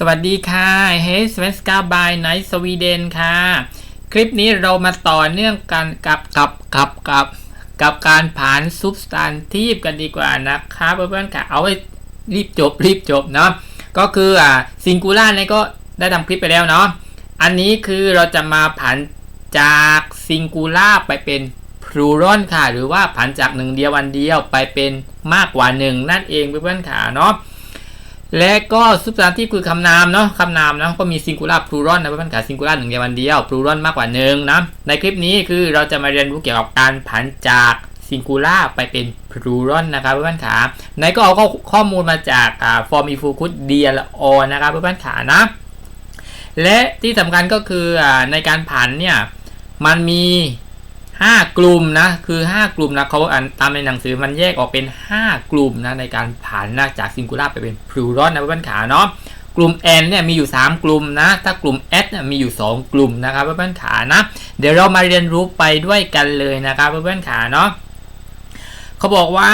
สวัสดีค่ะเฮสเวนสกาบายไนสวีเดนค่ะ คลิปนี้เรามาต่อเนื่องกันกับกับกับกับกับการผ่านซุปสตันทีฟกันดีกว่านะคะเพื่อนๆค่ะเอาไว้รีบจบรีบจบเนาะก็คืออ่าซิงคูล่าเนี่ยก็ได้ทำคลิปไปแล้วเนาะอันนี้คือเราจะมาผันจากซิงคูล่าไปเป็นพลูรอนค่ะ หรือว่าผันจากหนึ่งเดียววันเดียวไปเป็นมากกว่าหนึ่งนั่นเองเพื่อนๆค่ะเนาะ และก็ซุปส a นที่คือคำนามเนาะคำนามนะก็มีซิงคูล่าพลูรอนนะเพื่อนๆค่ะซิงคูล่าหนึ่งเดียววันเดียวพลูรอนมากกว่าหนึ่งนะในคลิปนี้คือเราจะมาเรียนรู้เกี่ยวกับการผันจากซิงคูล่าไปเป็นพลูรอนนะครับเพื่อนๆค่ะในก็เอาข้อมูลมาจากฟอร์มีฟูคุดเดียลอนะครับเพื่อนๆค่ะนะ และที่สำคัญก็คืออในการผันเนี่ยมันมี 5 กลุ่มนะคือ 5 กลุ่มนะเขาอ่านตามในหนังสือมันแยกออกเป็น 5 กลุ่มนะในการผ่านนะจากซิงคูล่าไปเป็นพลูรอนนะเพื่อนๆขาเนาะกลุ่ม n เนี่ยมีอยู่ 3 กลุ่มนะ ถ้ากลุ่ม s เนี่ยมีอยู่ 2 กลุ่มนะครับเพื่อนๆขานะ เดี๋ยวเรามาเรียนรู้ไปด้วยกันเลยนะครับเพื่อนๆขาเนาะเขาบอกว่า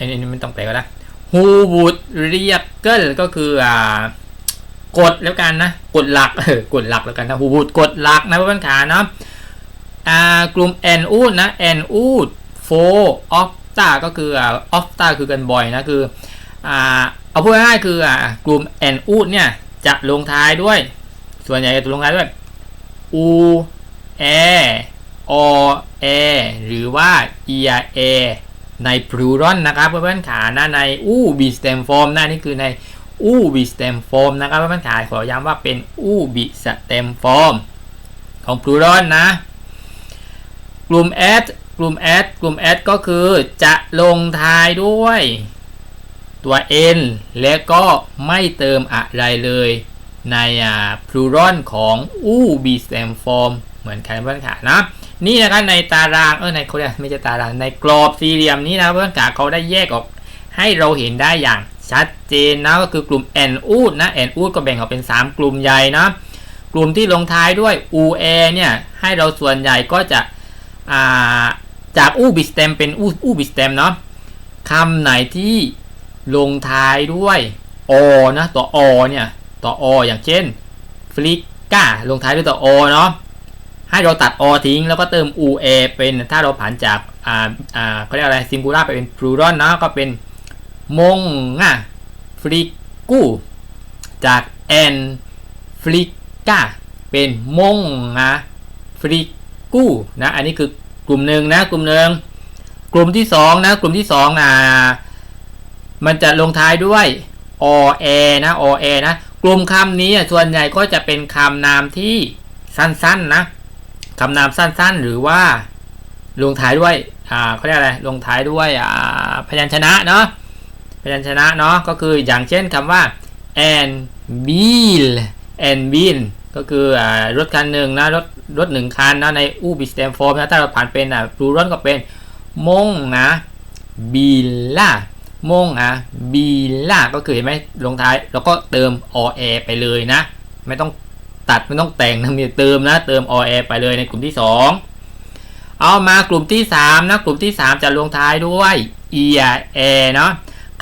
อันนี้ไม่ต้องแปลก็ได้ who would เรียกเกิลก็คืออ่ากฎแล้วกันนะกฎหลักเออกฎหลักแล้วกันนะ who would กฎหลักนะเพื่อนๆขาเนาะอ่า กลุ่ม n อูดนะ n อูดโฟออฟตาก็คืออออฟตาคือกันบ่อยนะคืออเอาพูดง่ายๆคืออกลุ่ม n อูดเนี่ยจะลงท้ายด้วย ส่วนใหญ่จะลงท้ายด้วย u a o a หรือว่า e a ใน plural นะครับเพื่อนๆขานะใน u b stem form นะนี่คือใน u b stem form นะครับเพื่อนๆขาขอย้ำว่าเป็น u b stem form ของ plural นะ กลุ่ม add กลุ่ม add กลุ่ม add ก็คือจะลงท้ายด้วยตัว n และก็ไม่เติมอะไรเลยในอ่า plural ของ u b stem form เหมือนกันเพื่อนขานะนี่นะครับในตารางเออในเขาเรียกไม่ใช่ตารางในกรอบสี่เหลี่ยมนี้นะเพื่อนขาเขาได้แยกออกให้เราเห็นได้อย่างชัดเจนนะก็คือกลุ่ม n อูดนะ n อูดก็แบ่งออกเป็น 3 กลุ่มใหญ่นะกลุ่มที่ลงท้ายด้วย u a เนี่ยให้เราส่วนใหญ่ก็จะ จากอูบิสเต็มเป็นอูอูบิสเต็มเนาะคำไหนที่ลงท้ายด้วยอนะตัวอเนี่ยตัวออย่างเช่นฟลิก้าลงท้ายด้วยตัวอเนาะให้เราตัดอทิ้งแล้วก็เติม u a เป็นถ้าเราผันจากอ่าอ่าเขาเรียกอะไรซิงคูล่าไปเป็นพลูรอนนะก็เป็นมงอะฟลิกกูจาก n ฟลิก้าเป็นมงนะฟลิก กู้นะอันนี้คือกลุ่มหนึ่งนะกลุ่มหนึ่งกลุ่มที่สองนะกลุ่มที่สองอ่ามันจะลงท้ายด้วยอแอนะอแอนะกลุ่มคำนี้ส่วนใหญ่ก็จะเป็นคำนามที่สั้นๆนะคำนามสั้นๆ หรือว่าลงท้ายด้วยอ่าเขาเรียกอะไรลงท้ายด้วยอ่าพยัญชนะเนาะพยัญชนะเนาะก็คืออย่างเช่นคำว่า and bill and bill ก็คืออรถคันหนึ่งนะรถ รถหนึ่งคันนะในอูบิสเตมฟอร์มนะถ้าเราผ่านเป็นอะพลูรอนก็เป็นมงนะบิลล่ามงอะบิลล่าก็คือเห็นไหมลงท้ายแล้วก็เติมอแอไปเลยนะ ไม่ต้องตัดไม่ต้องแต่งนะมีเติมนะ เติมอแอไปเลยในกลุ่มที่ 2 เอามากลุ่มที่ 3 นะ กลุ่มที่ 3 จะลงท้ายด้วย e a เนาะ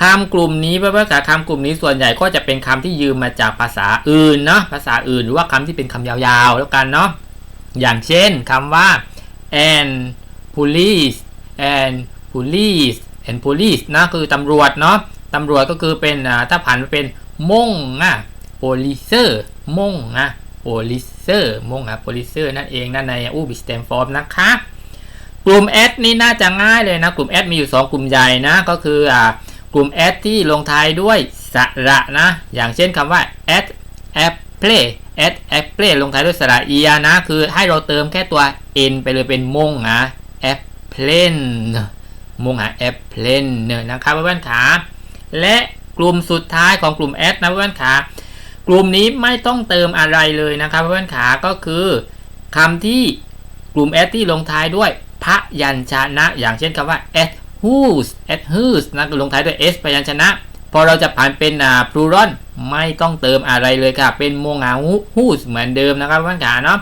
คำกลุ่มนี้เพื่อนๆคำกลุ่มนี้ส่วนใหญ่ก็จะเป็นคำที่ยืมมาจากภาษาอื่นเนาะภาษาอื่นหรือว่าคำที่เป็นคำยาวๆแล้วกันเนาะ อย่างเช่นคำว่า and police and police and police นะคือตำรวจเนาะตำรวจก็คือเป็นถ้าผันเป็นมงอะ policer มงอะ policer มงอะ policer นั่นเองนั่นในอูบิสเตมฟอร์มนะคะกลุ่ม S นี่น่าจะง่ายเลยนะ กลุ่ม S มีอยู่ 2 กลุ่มใหญ่นะ ก็คืออ่ากลุ่ม S ที่ลงท้ายด้วยสระนะ อย่างเช่นคำว่า at apple at apple ลงท้ายด้วยสระเอียนะ คือให้เราเติมแค่ตัว n ไปเลยเป็นมงนะ apple มงหา apple นะครับเพื่อนๆขา และกลุ่มสุดท้ายของกลุ่ม S นะเพื่อนๆขากลุ่มนี้ไม่ต้องเติมอะไรเลยนะครับเพื่อนๆขาก็คือคำที่กลุ่ม S ที่ลงท้ายด้วยพระยัญชนะ อย่างเช่นคำว่า at whose at whose นะลงท้ายด้วย s พยัญชนะ พอเราจะผ่านเป็นอ่า plural ไม่ต้องเติมอะไรเลยค่ะ เป็นโมงหา whose เหมือนเดิมนะครับเพื่อนขาเนาะ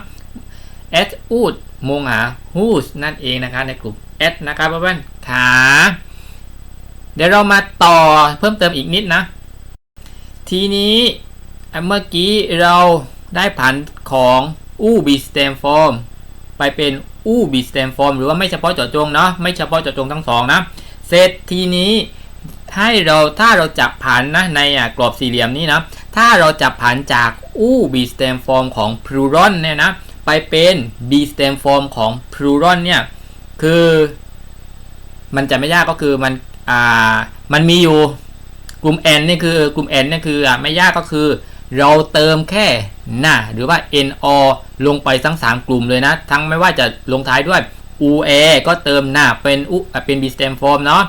at would โมงหา whose นั่นเองนะครับในกลุ่ม s นะครับเพื่อนขาเดี๋ยวเรามาต่อเพิ่มเติมอีกนิดนะ ทีนี้เมื่อกี้เราได้ผันของอูบีสเตมฟอร์มไปเป็นอูบีสเตมฟอร์มหรือว่าไม่เฉพาะเจาะจงเนาะไม่เฉพาะเจาะจงทั้งสองนะ เสร็จทีนี้ ให้เราถ้าเราจับผันนะในกรอบสี่เหลี่ยมนี้นะ ถ้าเราจับผันจากอู้บีสเตมฟอร์มของพลูรอนเนี่ยนะ ไปเป็นบีสเตมฟอร์มของพลูรอนเนี่ย คือ มันจะไม่ยากก็คือมันอ่ามันมีอยู่กลุ่ม n นี่คือกลุ่ม n นี่คืออะไม่ยากก็คือ เราเติมแค่หน้าหรือว่า n o ลงไปทั้ง 3 กลุ่มเลยนะ ทั้งไม่ว่าจะลงท้ายด้วย u a ก็เติมหน้าเป็นอุอะเป็น b stem form เนาะ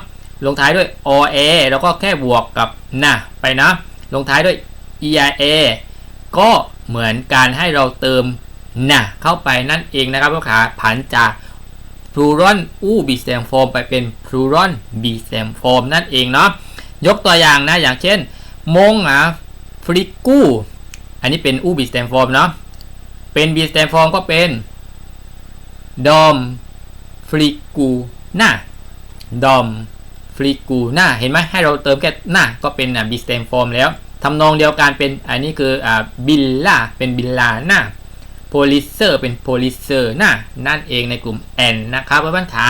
ลงท้ายด้วย o a แล้วก็แค่บวกกับน้าไปนะ ลงท้ายด้วย e i a ก็เหมือนการให้เราเติมน้าเข้าไปนั่นเองนะครับลูกค้าผันจากพลูรอนอู้บีสเตมโฟมไปเป็นพลูรอนบีสเตมโฟมนั่นเองเนาะยกตัวอย่างนะอย่างเช่น มงอะฟริกูอันนี้เป็นอู้บีสเตมโฟมเนาะเป็นบีสเตมโฟมก็เป็นดอมฟริกูน่าดอม ฟริกูหน่าเห็นไหมให้เราเติมแค่หน้าก็เป็นอะบีสเตมโฟมแล้วทำนองเดียวกันเป็นอันนี้คืออ่าบิลล่าเป็นบิลลาหน้าโพลิเซอร์เป็นโพลิเซอร์หนะนั่นเองในกลุ่ม N นะครับเพื่อนๆขา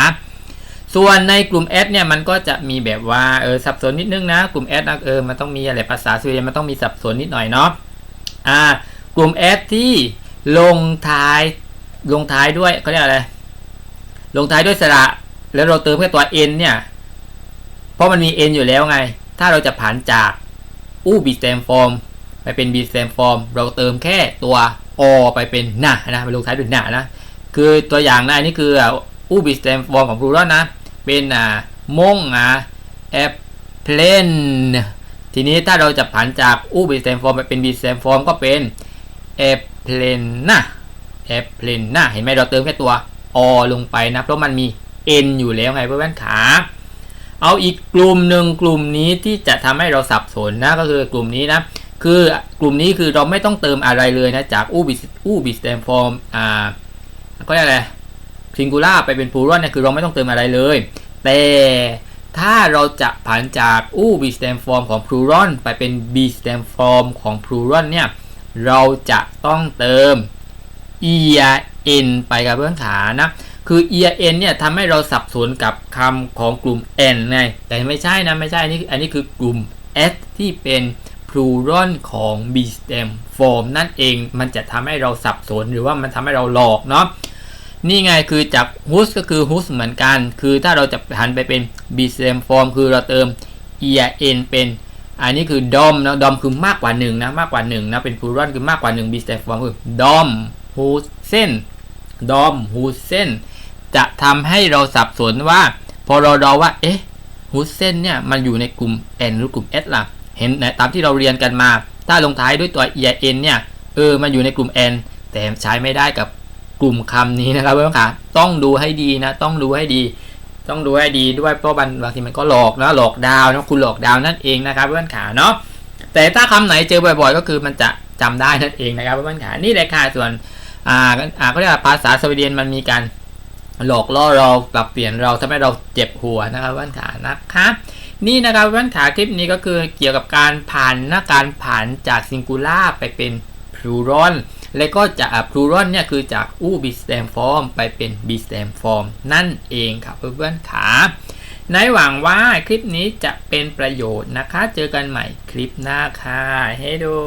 ส่วนในกลุ่ม S เนี่ยมันก็จะมีแบบว่าเออสับสนนิดนึงนะกลุ่ม S นะเออมันต้องมีอะไรภาษาสวีเดนมันต้องมีสับสนนิดหน่อยเนาะอ่ากลุ่ม S ที่ลงท้ายลงท้ายด้วยเขาเรียกอะไรลงท้ายด้วยสระแล้วเราเติมแค่ตัว N เนี่ย ราะมันมี N อยู่แล้วไง ถ้าเราจะผันจากอู้บีสเตมฟอร์มไปเป็น B stem form เราเติมแค่ตัว o ไปเป็นหนานะไปลงท้ายด้วยหน้านะ คือตัวอย่างนะอันนี้คืออู้บีสเตมฟอร์มของพลูรอนนะ เป็นอ่ามงอะแอปเพลนทีนี้ถ้าเราจะผันจากอู้บีสเตมฟอร์มไปเป็นบีสเตมฟอร์มก็เป็นแอปเพลนนะแอปเพลนนะเห็นไหมเราเติมแค่ตัว o ลงไปนะ เพราะมันมี n อยู่แล้วไงเพื่อนขา เอาอีกกลุ่มหนึ่งกลุ่มนี้ที่จะทำให้เราสับสนนะก็คือกลุ่มนี้นะคือกลุ่มนี้คือเราไม่ต้องเติมอะไรเลยนะจากอูบิสอูบิสเตมฟอร์มอ่าก็เรียกอะไรซิงคูล่าไปเป็นพูรอนเนี่ยคือเราไม่ต้องเติมอะไรเลย แต่ถ้าเราจะผันจากอูบิสเตมฟอร์มของพลูรอนไปเป็นบีสเตมฟอร์มของพลูรอนเนี่ยเราจะต้องเติม ERN ไปกับเพื่อนขานะ คือ ERN เนี่ยทำให้เราสับสนกับคำของกลุ่ม N ไง แต่ไม่ใช่นะ ไม่ใช่อันนี้อันนี้คือกลุ่ม S ที่เป็น plural ของ B stem form นั่นเองมันจะทำให้เราสับสนหรือว่ามันทำให้เราหลอกเนาะนี่ไงคือจาก h o s ก็คือ h o s เหมือนกัน คือถ้าเราจะหันไปเป็น B stem form คือเราเติม ERN เป็นอันนี้คือ dom นะ dom คือมากกว่า1นะมากกว่า1นะเป็น plural คือมากกว่า1 B stem form คือ dom whosen dom whosen จะทำให้เราสับสนว่า พอเราเดาว่า เอ๊ะ whosen เนี่ยมันอยู่ในกลุ่ม n หรือกลุ่ม s ล่ะ เห็นตามที่เราเรียนกันมา ถ้าลงท้ายด้วยตัว en เนี่ย เออ มันอยู่ในกลุ่ม n แต่ใช้ไม่ได้กับกลุ่มคำนี้นะครับเพื่อนค่ะ ต้องดูให้ดีนะ ต้องดูให้ดี ต้องดูให้ดีด้วยเพราะบางบางทีมันก็หลอกนะ หลอกดาวนะคุณหลอกดาวนั่นเองนะครับเพื่อนขาเนาะ แต่ถ้าคำไหนเจอบ่อยๆ ก็คือมันจะจำได้นั่นเองนะครับเพื่อนขานี่แหละค่ะ ส่วน อ่า อ่าก็เรียกว่าภาษาสวีเดนมันมีการ หลอกล่อเราปรับเปลี่ยนเราทำให้เราเจ็บหัวนะครับเพื่อนขานะครับนี่นะครับเพื่อนขาคลิปนี้ก็คือเกี่ยวกับการผ่านนะการผ่านจากซิงคูล่าไปเป็นพลูรอนและก็จากพลูรอนเนี่ยคือจากอู้บีสเตมฟอร์มไปเป็นบีสเตมฟอร์มนั่นเองครับเพื่อนๆขาในหวังว่าคลิปนี้จะเป็นประโยชน์นะคะ เจอกันใหม่คลิปหน้าค่ะให้ดู